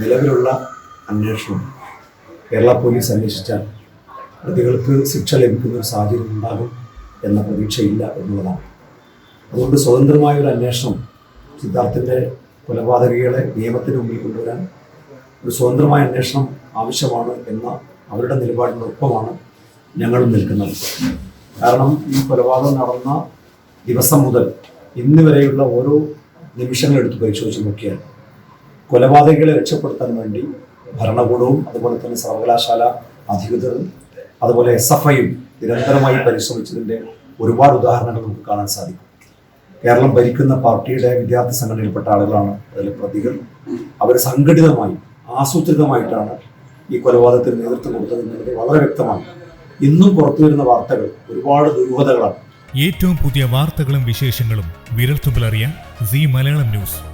നിലവിലുള്ള അന്വേഷണം കേരള പോലീസ് അന്വേഷിച്ചാൽ പ്രതികൾക്ക് ശിക്ഷ ലഭിക്കുന്ന ഒരു സാഹചര്യം ഉണ്ടാകും എന്ന പ്രതീക്ഷയില്ല എന്നുള്ളതാണ്. അതുകൊണ്ട് സ്വതന്ത്രമായ ഒരു അന്വേഷണം സിദ്ധാർത്ഥിന്റെ കൊലപാതകികളെ നിയമത്തിന് മുമ്പിൽ കൊണ്ടുവരാൻ ഒരു സ്വതന്ത്രമായ അന്വേഷണം ആവശ്യമാണ് എന്ന അവരുടെ നിലപാടിനൊപ്പമാണ് ഞങ്ങളും നിൽക്കുന്നത്. കാരണം ഈ കൊലപാതകം നടന്ന ദിവസം മുതൽ ഇന്ന് വരെയുള്ള ഓരോ നിമിഷങ്ങൾ എടുത്ത് പരിശോധിച്ച് നോക്കിയാൽ കൊലപാതകികളെ രക്ഷപ്പെടുത്താൻ വേണ്ടി ഭരണകൂടവും അതുപോലെ തന്നെ സർവകലാശാല അധികൃതരും അതുപോലെ എസ് എഫ് ഐയും നിരന്തരമായി പരിശ്രമിച്ചതിന്റെ ഒരുപാട് ഉദാഹരണങ്ങൾ നമുക്ക് കാണാൻ സാധിക്കും. കേരളം ഭരിക്കുന്ന പാർട്ടിയുടെ വിദ്യാർത്ഥി സംഘടനയിൽപ്പെട്ട ആളുകളാണ് അതിലെ പ്രതികൾ. അവർ സംഘടിതമായി ആസൂത്രിതമായിട്ടാണ് ഈ കൊലപാതകത്തിന് നേതൃത്വം കൊടുത്തത് എന്നുള്ളത് വളരെ വ്യക്തമാണ്. ഇന്നും പുറത്തു വരുന്ന വാർത്തകൾ ഒരുപാട് ദുരൂഹതകളാണ്. ഏറ്റവും പുതിയ വാർത്തകളും വിശേഷങ്ങളും വിരൽത്തുമ്പിലറിയാൻ സി മലയാളം ന്യൂസ്.